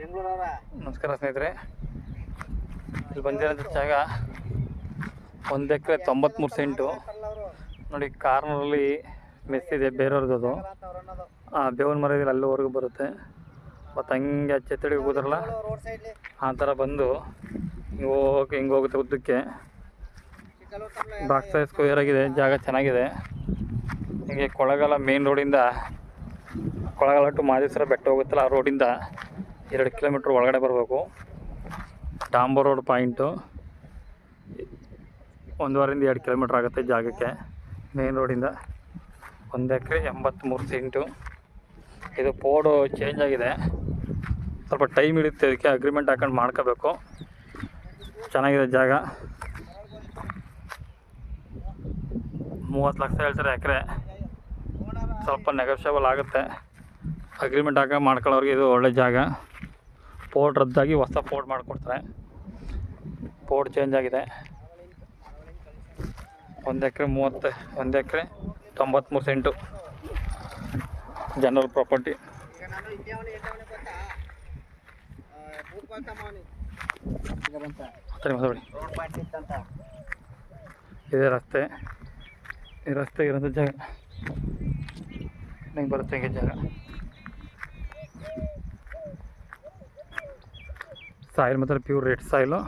ನಮಸ್ಕಾರ ಸ್ನೇಹಿತರೆ. ಇಲ್ಲಿ ಬಂದಿರಂತ ಜಾಗ ಒಂದು ಎಕರೆ ತೊಂಬತ್ಮೂರು ಸೆಂಟು. ನೋಡಿ, ಕಾರ್ನರಲ್ಲಿ ಮೆಸ್ ಇದೆ, ಬೇರೆಯವ್ರದ್ದು ಅದು. ಆ, ಬೇವಿನ ಮರ ಇದೆ ಅಲ್ಲಿವರೆಗೂ ಬರುತ್ತೆ. ಮತ್ತು ಹಂಗೆ ಚೆತ್ತಡಿ ಹೋಗೋದ್ರಲ್ಲ ಆ ಥರ ಬಂದು ಹಿಂಗೆ ಹೋಗಿ ಹಿಂಗೆ ಹೋಗುತ್ತೆ ಉದ್ದಕ್ಕೆ. ಬಾಕ್ಸ ಸ್ಕ್ವೇರ್ ಆಗಿದೆ, ಜಾಗ ಚೆನ್ನಾಗಿದೆ. ಹೀಗೆ ಕೊಳಗಾಲ ಮೇನ್ ರೋಡಿಂದ ಕೊಳಗಾಲ ಟು ಮಾದೇಶ್ವರ ಬೆಟ್ಟ ಹೋಗುತ್ತಲ್ಲ ಆ ರೋಡಿಂದ ಎರಡು ಕಿಲೋಮೀಟ್ರ್ ಒಳಗಡೆ ಬರಬೇಕು. ಡಾಂಬರ್ ರೋಡ್ ಪಾಯಿಂಟು. ಒಂದೂವರೆಯಿಂದ ಎರಡು ಕಿಲೋಮೀಟ್ರ್ ಆಗುತ್ತೆ ಜಾಗಕ್ಕೆ. ಮೇನ್ ರೋಡಿಂದ ಒಂದು ಎಕರೆ ಎಂಬತ್ತ್ಮೂರು ಸೆಂಟು. ಇದು ಪೋಡು ಚೇಂಜ್ ಆಗಿದೆ. ಸ್ವಲ್ಪ ಟೈಮ್ ಹಿಡಿಯುತ್ತೆ, ಅದಕ್ಕೆ ಅಗ್ರಿಮೆಂಟ್ ಹಾಕೊಂಡು ಮಾಡ್ಕೋಬೇಕು. ಚೆನ್ನಾಗಿದೆ ಜಾಗ. ಮೂವತ್ತು ಲಕ್ಷ ಹೇಳ್ತಾರೆ ಎಕರೆ. ಸ್ವಲ್ಪ ನೆಗೋಷಿಯಬಲ್ ಆಗುತ್ತೆ. ಅಗ್ರಿಮೆಂಟ್ ಹಾಕೊಂಡು ಮಾಡ್ಕೊಳ್ಳೋರಿಗೆ ಇದು ಒಳ್ಳೆ ಜಾಗ. ಪೋರ್ಟ್ ರದ್ದಾಗಿ ಹೊಸ ಪೋರ್ಟ್ ಮಾಡಿಕೊಡ್ತಾರೆ. ಪೋರ್ಟ್ ಚೇಂಜ್ ಆಗಿದೆ. ಒಂದು ಎಕರೆ ಮೂವತ್ತು, ಒಂದು ಎಕರೆ ತೊಂಬತ್ತ್ಮೂರು ಸೆಂಟು ಜನರಲ್ ಪ್ರಾಪರ್ಟಿ ಇದೇ ರಸ್ತೆ. ಈ ರಸ್ತೆ ಇರೋಂಥ ಜಾಗ. ನಿಂಗೆ ಬರುತ್ತೆ ಹಿಂಗೆ ಜಾಗ. సాయిల్ మాత్రం ప్యూర్ రెడ్ సాయిల్.